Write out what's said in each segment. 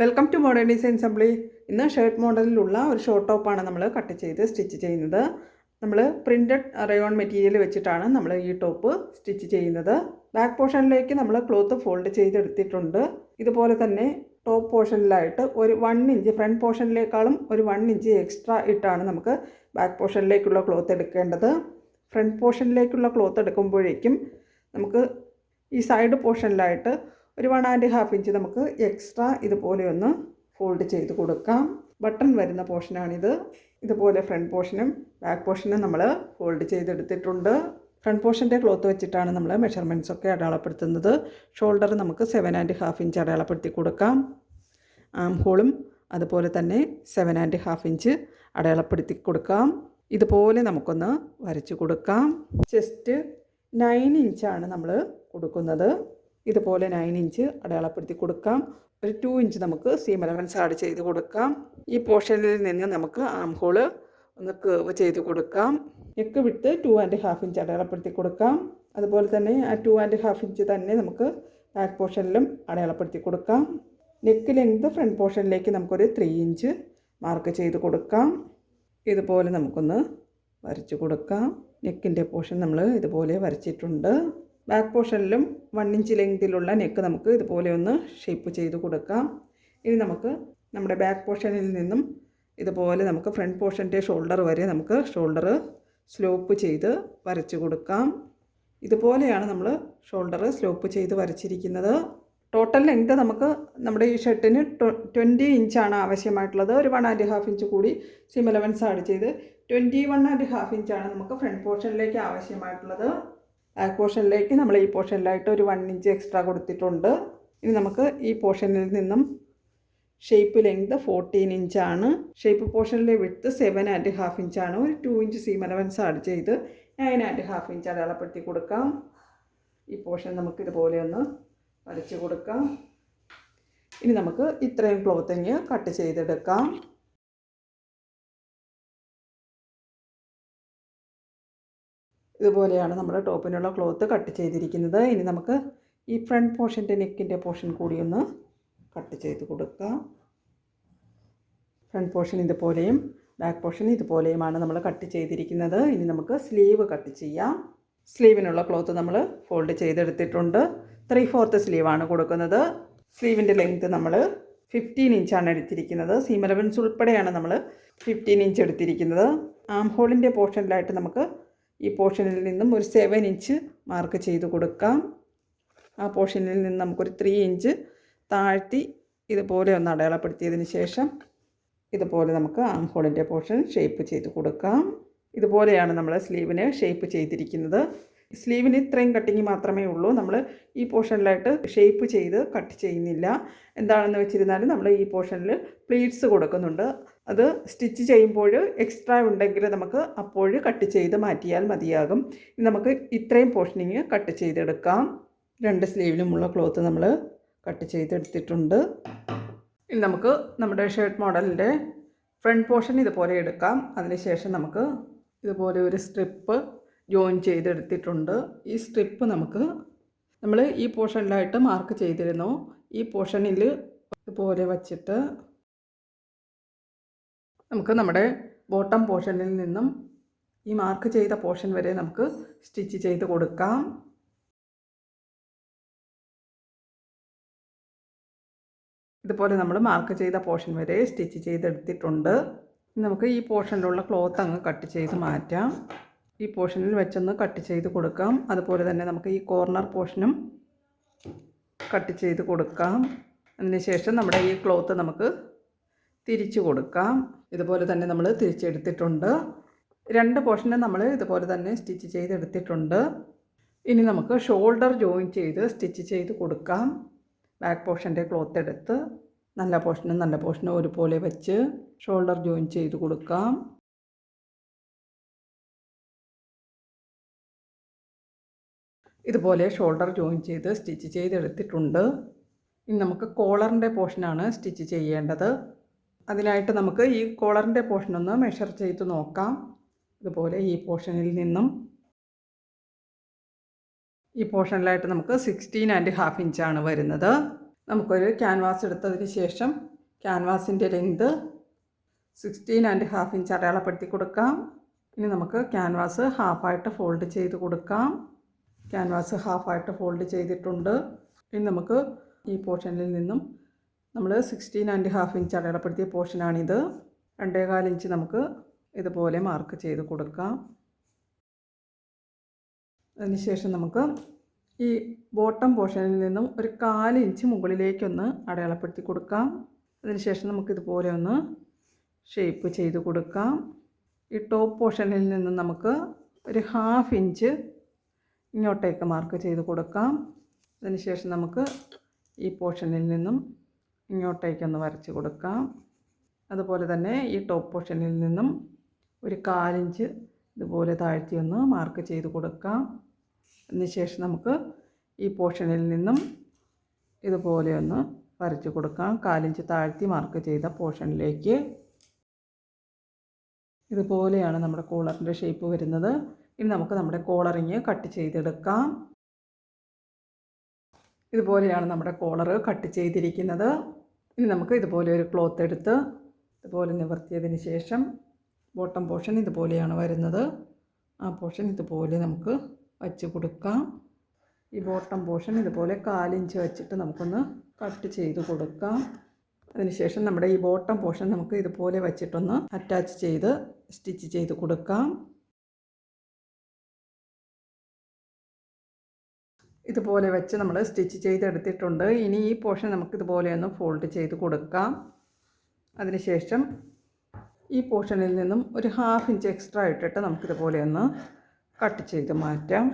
Welcome to modern design assembly ഇന്ന് shirt മോഡലിലുള്ള ഒരു ഷോർട്ട് ടോപ്പാണ് നമ്മൾ കട്ട് ചെയ്ത് സ്റ്റിച്ച് ചെയ്യുന്നത്. നമ്മൾ പ്രിന്റഡ് റയോൺ മെറ്റീരിയൽ വെച്ചിട്ടാണ് നമ്മൾ ഈ ടോപ്പ് സ്റ്റിച്ച് ചെയ്യുന്നത്. ബാക്ക് പോർഷനിലേക്ക് നമ്മൾ ക്ലോത്ത് ഫോൾഡ് ചെയ്തെടുത്തിട്ടുണ്ട്. ഇതുപോലെ തന്നെ ടോപ്പ് പോർഷനിലായിട്ട് ഒരു വൺ ഇഞ്ച് ഫ്രണ്ട് പോർഷനിലേക്കാളും ഒരു വൺ ഇഞ്ച് എക്സ്ട്രാ ഇട്ടാണ് നമുക്ക് ബാക്ക് പോർഷനിലേക്കുള്ള ക്ലോത്ത് എടുക്കേണ്ടത്. ഫ്രണ്ട് പോർഷനിലേക്കുള്ള ക്ലോത്ത് എടുക്കുമ്പോഴേക്കും നമുക്ക് ഈ സൈഡ് പോർഷനിലായിട്ട് ഒരു വൺ ആൻഡ് ഹാഫ് ഇഞ്ച് നമുക്ക് എക്സ്ട്രാ ഇതുപോലെ ഒന്ന് ഫോൾഡ് ചെയ്ത് കൊടുക്കാം. ബട്ടൺ വരുന്ന പോർഷനാണിത് ഇതുപോലെ ഫ്രണ്ട് പോർഷനും ബാക്ക് പോർഷനും നമ്മൾ ഫോൾഡ് ചെയ്തെടുത്തിട്ടുണ്ട്. ഫ്രണ്ട് പോർഷന്റെ ക്ലോത്ത് വെച്ചിട്ടാണ് നമ്മൾ മെഷർമെന്റ്സ് ഒക്കെ അടയാളപ്പെടുത്തുന്നത്. ഷോൾഡർ നമുക്ക് സെവൻ ആൻഡ് ഹാഫ് ഇഞ്ച് അടയാളപ്പെടുത്തി കൊടുക്കാം. ആം ഹോളും അതുപോലെ തന്നെ സെവൻ ആൻഡ് ഹാഫ് ഇഞ്ച് അടയാളപ്പെടുത്തി കൊടുക്കാം. ഇതുപോലെ നമുക്കൊന്ന് വരച്ചു കൊടുക്കാം. ചെസ്റ്റ് നയൻ ഇഞ്ചാണ് നമ്മൾ കൊടുക്കുന്നത്. ഇതുപോലെ നയൻ ഇഞ്ച് അടയാളപ്പെടുത്തി കൊടുക്കാം. ഒരു ടു ഇഞ്ച് നമുക്ക് സീം അലവൻസ് ആഡ് ചെയ്ത് കൊടുക്കാം. ഈ പോർഷനിൽ നിന്ന് നമുക്ക് ആം ഹോൾ ഒന്ന് കേവ് ചെയ്ത് കൊടുക്കാം. നെക്ക് വിട്ട് ടു ആൻഡ് ഹാഫ് ഇഞ്ച് അടയാളപ്പെടുത്തി കൊടുക്കാം. അതുപോലെ തന്നെ ആ ടു ആൻഡ് ഹാഫ് ഇഞ്ച് തന്നെ നമുക്ക് ബാക്ക് പോർഷനിലും അടയാളപ്പെടുത്തി കൊടുക്കാം. നെക്ക് ലെങ്ത് ഫ്രണ്ട് പോർഷനിലേക്ക് നമുക്കൊരു ത്രീ ഇഞ്ച് മാർക്ക് ചെയ്ത് കൊടുക്കാം. ഇതുപോലെ നമുക്കൊന്ന് വരച്ച് കൊടുക്കാം. നെക്കിന്റെ പോർഷൻ നമ്മൾ ഇതുപോലെ വരച്ചിട്ടുണ്ട്. ബാക്ക് പോർഷനിലും വൺ ഇഞ്ച് ലെങ്തിലുള്ള നെക്ക് നമുക്ക് ഇതുപോലെ ഒന്ന് ഷേപ്പ് ചെയ്ത് കൊടുക്കാം. ഇനി നമുക്ക് നമ്മുടെ ബാക്ക് പോർഷനിൽ നിന്നും ഇതുപോലെ നമുക്ക് ഫ്രണ്ട് പോർഷന്റെ ഷോൾഡർ വരെ നമുക്ക് ഷോൾഡർ സ്ലോപ്പ് ചെയ്ത് വരച്ച് കൊടുക്കാം. ഇതുപോലെയാണ് നമ്മൾ ഷോൾഡർ സ്ലോപ്പ് ചെയ്ത് വരച്ചിരിക്കുന്നത്. ടോട്ടൽ ലെങ്ത് നമുക്ക് നമ്മുടെ ഈ ഷർട്ടിന് ട്വന്റി ഇഞ്ചാണ് ആവശ്യമായിട്ടുള്ളത്. ഒരു വൺ ആൻഡ് ഹാഫ് ഇഞ്ച് കൂടി സിം ഇലവൻസ് ആഡ് ചെയ്ത് ട്വന്റി വൺ ആൻഡ് ഹാഫ് ഇഞ്ചാണ് നമുക്ക് ഫ്രണ്ട് പോർഷനിലേക്ക് ആവശ്യമായിട്ടുള്ളത്. ബാക്ക് പോർഷനിലേക്ക് നമ്മൾ ഈ പോർഷനിലായിട്ട് ഒരു വൺ ഇഞ്ച് എക്സ്ട്രാ കൊടുത്തിട്ടുണ്ട്. ഇനി നമുക്ക് ഈ പോർഷനിൽ നിന്നും ഷേപ്പ് ലെങ്ത് ഫോർട്ടീൻ ഇഞ്ചാണ് ഷേപ്പ് പോർഷനിലെ വിട്ത്ത് സെവൻ ആൻഡ് ഹാഫ് ഇഞ്ചാണ് ഒരു two inch seam allowance add ചെയ്ത് നയൻ ആൻഡ് ഹാഫ് ഇഞ്ച് അടയാളപ്പെടുത്തി കൊടുക്കാം. ഈ പോർഷൻ നമുക്ക് ഇതുപോലെ ഒന്ന് വരച്ച് കൊടുക്കാം. ഇനി നമുക്ക് ഇത്രയും ക്ലോത്തിങ് കട്ട് ചെയ്തെടുക്കാം. ഇതുപോലെയാണ് നമ്മുടെ ടോപ്പിനുള്ള ക്ലോത്ത് കട്ട് ചെയ്തിരിക്കുന്നത്. ഇനി നമുക്ക് ഈ ഫ്രണ്ട് പോർഷന്റെ നെക്കിന്റെ പോർഷൻ കൂടി ഒന്ന് കട്ട് ചെയ്ത് കൊടുക്കാം. ഫ്രണ്ട് പോർഷൻ ഇതുപോലെയും ബാക്ക് പോർഷൻ ഇതുപോലെയുമാണ് നമ്മൾ കട്ട് ചെയ്തിരിക്കുന്നത്. ഇനി നമുക്ക് സ്ലീവ് കട്ട് ചെയ്യാം. സ്ലീവിനുള്ള ക്ലോത്ത് നമ്മൾ ഫോൾഡ് ചെയ്തെടുത്തിട്ടുണ്ട്. ത്രീ ഫോർത്ത് സ്ലീവാണ് കൊടുക്കുന്നത്. സ്ലീവിന്റെ ലെങ്ത്ത് നമ്മൾ ഫിഫ്റ്റീൻ ഇഞ്ചാണ് എടുത്തിരിക്കുന്നത്. സീം ഉൾപ്പെടെയാണ് നമ്മൾ ഫിഫ്റ്റീൻ ഇഞ്ച് എടുത്തിരിക്കുന്നത്. ആം ഹോളിന്റെ പോർഷനിലായിട്ട് നമുക്ക് ഈ പോർഷനിൽ നിന്നും ഒരു സെവൻ ഇഞ്ച് മാർക്ക് ചെയ്ത് കൊടുക്കാം. ആ പോർഷനിൽ നിന്ന് നമുക്കൊരു ത്രീ ഇഞ്ച് താഴ്ത്തി ഇതുപോലെ ഒന്ന് അടയാളപ്പെടുത്തിയതിന് ശേഷം ഇതുപോലെ നമുക്ക് ആം ഹോളിന്റെ പോർഷൻ ഷേപ്പ് ചെയ്ത് കൊടുക്കാം. ഇതുപോലെയാണ് നമ്മൾ സ്ലീവിന് ഷേപ്പ് ചെയ്തിരിക്കുന്നത്. സ്ലീവിന് ഇത്രയും കട്ടിങ് മാത്രമേ ഉള്ളൂ. നമ്മൾ ഈ പോർഷനിലായിട്ട് ഷേപ്പ് ചെയ്ത് കട്ട് ചെയ്യുന്നില്ല. എന്താണെന്ന് വെച്ചിരുന്നാലും നമ്മൾ ഈ പോർഷനിൽ പ്ലീറ്റ്സ് കൊടുക്കുന്നുണ്ട്. അത് സ്റ്റിച്ച് ചെയ്യുമ്പോൾ എക്സ്ട്രാ ഉണ്ടെങ്കിൽ നമുക്ക് അപ്പോൾ കട്ട് ചെയ്ത് മാറ്റിയാൽ മതിയാകും. നമുക്ക് ഇത്രയും പോർഷനിങ് കട്ട് ചെയ്തെടുക്കാം. രണ്ട് സ്ലീവിലുമുള്ള ക്ലോത്ത് നമ്മൾ കട്ട് ചെയ്തെടുത്തിട്ടുണ്ട്. ഇനി നമുക്ക് നമ്മുടെ ഷർട്ട് മോഡലിന്റെ ഫ്രണ്ട് പോർഷൻ ഇതുപോലെ എടുക്കാം. അതിനുശേഷം നമുക്ക് ഇതുപോലെ ഒരു സ്ട്രിപ്പ് ജോയിൻ ചെയ്തെടുത്തിട്ടുണ്ട്. ഈ സ്ട്രിപ്പ് നമുക്ക് നമ്മൾ ഈ പോർഷനിലായിട്ട് മാർക്ക് ചെയ്തിരുന്നു. ഈ പോർഷനിൽ ഇതുപോലെ വച്ചിട്ട് നമുക്ക് നമ്മുടെ ബോട്ടം പോർഷനിൽ നിന്നും ഈ മാർക്ക് ചെയ്ത പോർഷൻ വരെ നമുക്ക് സ്റ്റിച്ച് ചെയ്ത് കൊടുക്കാം. ഇതുപോലെ നമ്മൾ മാർക്ക് ചെയ്ത പോർഷൻ വരെ സ്റ്റിച്ച് ചെയ്തെടുത്തിട്ടുണ്ട്. നമുക്ക് ഈ പോർഷനിലുള്ള ക്ലോത്ത് അങ്ങ് കട്ട് ചെയ്ത് മാറ്റാം. ഈ പോർഷനിൽ വെച്ചൊന്ന് കട്ട് ചെയ്ത് കൊടുക്കാം. അതുപോലെ തന്നെ നമുക്ക് ഈ കോർണർ പോർഷനും കട്ട് ചെയ്ത് കൊടുക്കാം. അതിനുശേഷം നമ്മുടെ ഈ ക്ലോത്ത് നമുക്ക് തിരിച്ചു കൊടുക്കാം. ഇതുപോലെ തന്നെ നമ്മൾ തിരിച്ചെടുത്തിട്ടുണ്ട്. രണ്ട് പോർഷനും നമ്മൾ ഇതുപോലെ തന്നെ സ്റ്റിച്ച് ചെയ്തെടുത്തിട്ടുണ്ട്. ഇനി നമുക്ക് ഷോൾഡർ ജോയിൻ ചെയ്ത് സ്റ്റിച്ച് ചെയ്ത് കൊടുക്കാം. ബാക്ക് പോർഷന്റെ ക്ലോത്ത് എടുത്ത് നല്ല പോർഷനും നല്ല പോർഷനും ഒരുപോലെ വെച്ച് ഷോൾഡർ ജോയിൻ ചെയ്ത് കൊടുക്കാം. ഇതുപോലെ ഷോൾഡർ ജോയിൻ ചെയ്ത് സ്റ്റിച്ച് ചെയ്തെടുത്തിട്ടുണ്ട്. ഇനി നമുക്ക് കോളറിന്റെ പോർഷനാണ് സ്റ്റിച്ച് ചെയ്യേണ്ടത്. അതിനായിട്ട് നമുക്ക് ഈ കോളറിന്റെ പോർഷൻ ഒന്ന് മെഷർ ചെയ്ത് നോക്കാം. ഇതുപോലെ ഈ പോർഷനിൽ നിന്നും ഈ പോർഷനിലായിട്ട് നമുക്ക് സിക്സ്റ്റീൻ ആൻഡ് ഹാഫ് ഇഞ്ചാണ് വരുന്നത്. നമുക്കൊരു ക്യാൻവാസ് എടുത്തതിന് ശേഷം ക്യാൻവാസിന്റെ length sixteen and half inch അടയാളപ്പെടുത്തി കൊടുക്കാം. ഇനി നമുക്ക് ക്യാൻവാസ് ഹാഫായിട്ട് ഫോൾഡ് ചെയ്ത് കൊടുക്കാം. ക്യാൻവാസ് ഹാഫായിട്ട് ഫോൾഡ് ചെയ്തിട്ടുണ്ട്. ഇനി നമുക്ക് ഈ പോർഷനിൽ നിന്നും നമ്മൾ സിക്സ്റ്റീൻ ആൻഡ് ഹാഫ് ഇഞ്ച് അടയാളപ്പെടുത്തിയ പോർഷനാണിത് രണ്ടേകാൽ ഇഞ്ച് നമുക്ക് ഇതുപോലെ മാർക്ക് ചെയ്ത് കൊടുക്കാം. അതിനുശേഷം നമുക്ക് ഈ ബോട്ടം പോർഷനിൽ നിന്നും ഒരു കാൽ ഇഞ്ച് മുകളിലേക്കൊന്ന് അടയാളപ്പെടുത്തി കൊടുക്കാം. അതിനുശേഷം നമുക്കിതുപോലെ ഒന്ന് ഷേപ്പ് ചെയ്ത് കൊടുക്കാം. ഈ ടോപ്പ് പോർഷനിൽ നിന്നും നമുക്ക് ഒരു ഹാഫ് ഇഞ്ച് ഇങ്ങോട്ടേക്ക് മാർക്ക് ചെയ്ത് കൊടുക്കാം. അതിനുശേഷം നമുക്ക് ഈ പോർഷനിൽ നിന്നും ഇങ്ങോട്ടേക്കൊന്ന് വരച്ച് കൊടുക്കാം. അതുപോലെ തന്നെ ഈ ടോപ്പ് പോർഷനിൽ നിന്നും ഒരു കാലിഞ്ച് ഇതുപോലെ താഴ്ത്തി ഒന്ന് മാർക്ക് ചെയ്ത് കൊടുക്കാം. അതിനുശേഷം നമുക്ക് ഈ പോർഷനിൽ നിന്നും ഇതുപോലെ ഒന്ന് വരച്ച് കൊടുക്കാം. കാലിഞ്ച് താഴ്ത്തി മാർക്ക് ചെയ്ത പോർഷനിലേക്ക് ഇതുപോലെയാണ് നമ്മുടെ കോളറിന്റെ ഷേപ്പ് വരുന്നത്. ഇനി നമുക്ക് നമ്മുടെ കോളറിങ് കട്ട് ചെയ്തെടുക്കാം. ഇതുപോലെയാണ് നമ്മുടെ കോളർ കട്ട് ചെയ്തിരിക്കുന്നത്. ഇനി നമുക്ക് ഇതുപോലെ ഒരു ക്ലോത്ത് എടുത്ത് ഇതുപോലെ നിവർത്തിയതിന് ശേഷം ബോട്ടം പോർഷൻ ഇതുപോലെയാണ് വരുന്നത്. ആ പോർഷൻ ഇതുപോലെ നമുക്ക് വച്ച് കൊടുക്കാം. ഈ ബോട്ടം പോർഷൻ ഇതുപോലെ കാലിഞ്ച് വെച്ചിട്ട് നമുക്കൊന്ന് കട്ട് ചെയ്ത് കൊടുക്കാം. അതിനുശേഷം നമ്മുടെ ഈ ബോട്ടം പോർഷൻ നമുക്ക് ഇതുപോലെ വെച്ചിട്ടൊന്ന് അറ്റാച്ച് ചെയ്ത് സ്റ്റിച്ച് ചെയ്ത് കൊടുക്കാം. ഇതുപോലെ വെച്ച് നമ്മൾ സ്റ്റിച്ച് ചെയ്തെടുത്തിട്ടുണ്ട്. ഇനി ഈ പോർഷൻ നമുക്ക് ഇതുപോലെ ഒന്ന് ഫോൾഡ് ചെയ്ത് കൊടുക്കാം. അതിനുശേഷം ഈ പോർഷനിൽ നിന്നും ഒരു ഹാഫ് ഇഞ്ച് എക്സ്ട്രാ ഇട്ടിട്ട് നമുക്കിതുപോലെ ഒന്ന് കട്ട് ചെയ്ത് മാറ്റാം.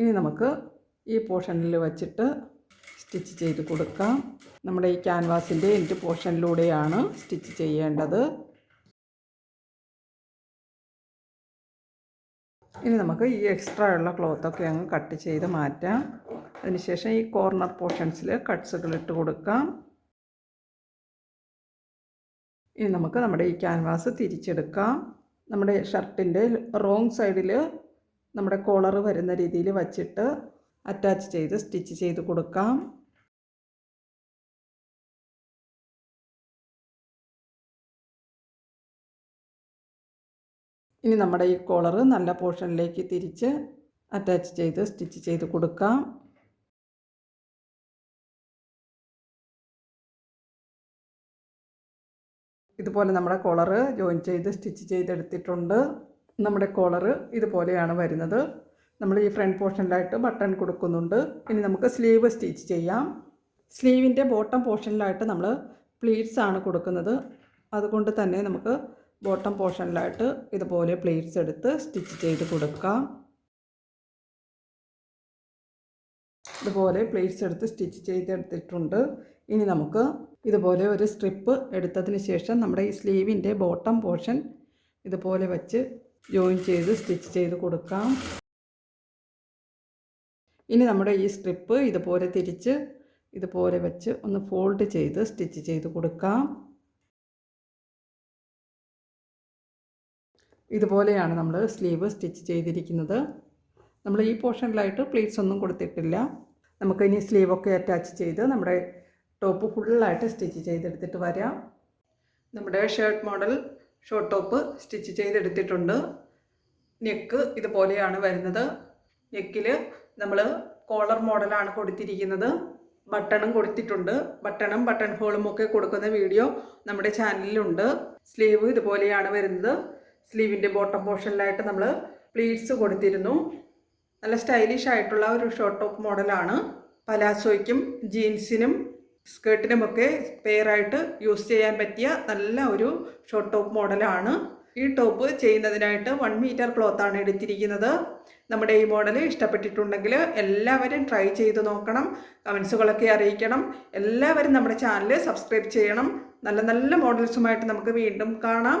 ഇനി നമുക്ക് ഈ പോർഷനിൽ വച്ചിട്ട് സ്റ്റിച്ച് ചെയ്ത് കൊടുക്കാം. നമ്മുടെ ഈ ക്യാൻവാസിന്റെ എന്റെ പോർഷനിലൂടെയാണ് സ്റ്റിച്ച് ചെയ്യേണ്ടത്. ഇനി നമുക്ക് ഈ എക്സ്ട്രാ ഉള്ള ക്ലോത്തൊക്കെ അങ്ങ് കട്ട് ചെയ്ത് മാറ്റാം. അതിനുശേഷം ഈ കോർണർ പോർഷൻസിൽ കട്ട്സുകൾ ഇട്ട് കൊടുക്കാം. ഇനി നമുക്ക് നമ്മുടെ ഈ ക്യാൻവാസ് തിരിച്ചെടുക്കാം. നമ്മുടെ ഷർട്ടിന്റെ റോങ് സൈഡിൽ നമ്മുടെ കോളർ വരുന്ന രീതിയിൽ വച്ചിട്ട് അറ്റാച്ച് ചെയ്ത് സ്റ്റിച്ച് ചെയ്ത് കൊടുക്കാം. ഇനി നമ്മുടെ ഈ കോളർ നല്ല പോർഷനിലേക്ക് തിരിച്ച് അറ്റാച്ച് ചെയ്ത് സ്റ്റിച്ച് ചെയ്ത് കൊടുക്കാം. ഇതുപോലെ നമ്മുടെ കോളർ ജോയിൻ ചെയ്ത് സ്റ്റിച്ച് ചെയ്തെടുത്തിട്ടുണ്ട്. നമ്മുടെ കോളർ ഇതുപോലെയാണ് വരുന്നത്. നമ്മൾ ഈ ഫ്രണ്ട് പോർഷനിലായിട്ട് ബട്ടൺ കൊടുക്കുന്നുണ്ട്. ഇനി നമുക്ക് സ്ലീവ് സ്റ്റിച്ച് ചെയ്യാം. സ്ലീവിന്റെ ബോട്ടം പോർഷനിലായിട്ട് നമ്മൾ പ്ലീറ്റ്സ് ആണ് കൊടുക്കുന്നത്. അതുകൊണ്ട് തന്നെ നമുക്ക് ബോട്ടം പോർഷനിലായിട്ട് ഇതുപോലെ പ്ലേറ്റ്സ് എടുത്ത് സ്റ്റിച്ച് ചെയ്ത് കൊടുക്കാം. ഇതുപോലെ പ്ലേറ്റ്സ് എടുത്ത് സ്റ്റിച്ച് ചെയ്തെടുത്തിട്ടുണ്ട്. ഇനി നമുക്ക് ഇതുപോലെ ഒരു സ്ട്രിപ്പ് എടുത്തതിന് ശേഷം നമ്മുടെ ഈ സ്ലീവിന്റെ ബോട്ടം പോർഷൻ ഇതുപോലെ വെച്ച് ജോയിൻ ചെയ്ത് സ്റ്റിച്ച് ചെയ്ത് കൊടുക്കാം. ഇനി നമ്മുടെ ഈ സ്ട്രിപ്പ് ഇതുപോലെ തിരിച്ച് ഇതുപോലെ വെച്ച് ഒന്ന് ഫോൾഡ് ചെയ്ത് സ്റ്റിച്ച് ചെയ്ത് കൊടുക്കാം. ഇതുപോലെയാണ് നമ്മൾ സ്ലീവ് സ്റ്റിച്ച് ചെയ്തിരിക്കുന്നത്. നമ്മൾ ഈ പോർഷനിലായിട്ട് പ്ലീറ്റ്സ് ഒന്നും കൊടുത്തിട്ടില്ല. നമുക്ക് ഇനി സ്ലീവൊക്കെ അറ്റാച്ച് ചെയ്ത് നമ്മുടെ ടോപ്പ് ഫുള്ളായിട്ട് സ്റ്റിച്ച് ചെയ്തെടുത്തിട്ട് വരാം. നമ്മുടെ shirt model short top stitch ചെയ്തെടുത്തിട്ടുണ്ട്. നെക്ക് ഇതുപോലെയാണ് വരുന്നത്. നെക്കിൽ നമ്മൾ കോളർ മോഡലാണ് കൊടുത്തിരിക്കുന്നത്. ബട്ടണും കൊടുത്തിട്ടുണ്ട്. ബട്ടണും ബട്ടൺ ഹോളും ഒക്കെ കൊടുക്കുന്ന വീഡിയോ നമ്മുടെ ചാനലിലുണ്ട്. സ്ലീവ് ഇതുപോലെയാണ് വരുന്നത്. സ്ലീവിന്റെ ബോട്ടം പോർഷനിലായിട്ട് നമ്മൾ പ്ലീറ്റ്സ് കൊടുത്തിരുന്നു. നല്ല സ്റ്റൈലിഷ് ആയിട്ടുള്ള ഒരു ഷോർട്ട് ടോപ്പ് മോഡലാണ്. പലാസോയ്ക്കും ജീൻസിനും സ്കേർട്ടിനുമൊക്കെ പെയറായിട്ട് യൂസ് ചെയ്യാൻ പറ്റിയ നല്ല ഒരു ഷോർട്ട് ടോപ്പ് മോഡലാണ്. ഈ ടോപ്പ് ചെയ്യുന്നതിനായിട്ട് വൺ മീറ്റർ ക്ലോത്താണ് എടുത്തിരിക്കുന്നത്. നമ്മുടെ ഈ മോഡൽ ഇഷ്ടപ്പെട്ടിട്ടുണ്ടെങ്കിൽ എല്ലാവരും ട്രൈ ചെയ്ത് നോക്കണം. കമൻസുകളൊക്കെ അറിയിക്കണം. എല്ലാവരും നമ്മുടെ ചാനൽ സബ്സ്ക്രൈബ് ചെയ്യണം. നല്ല നല്ല മോഡൽസുമായിട്ട് നമുക്ക് വീണ്ടും കാണാം.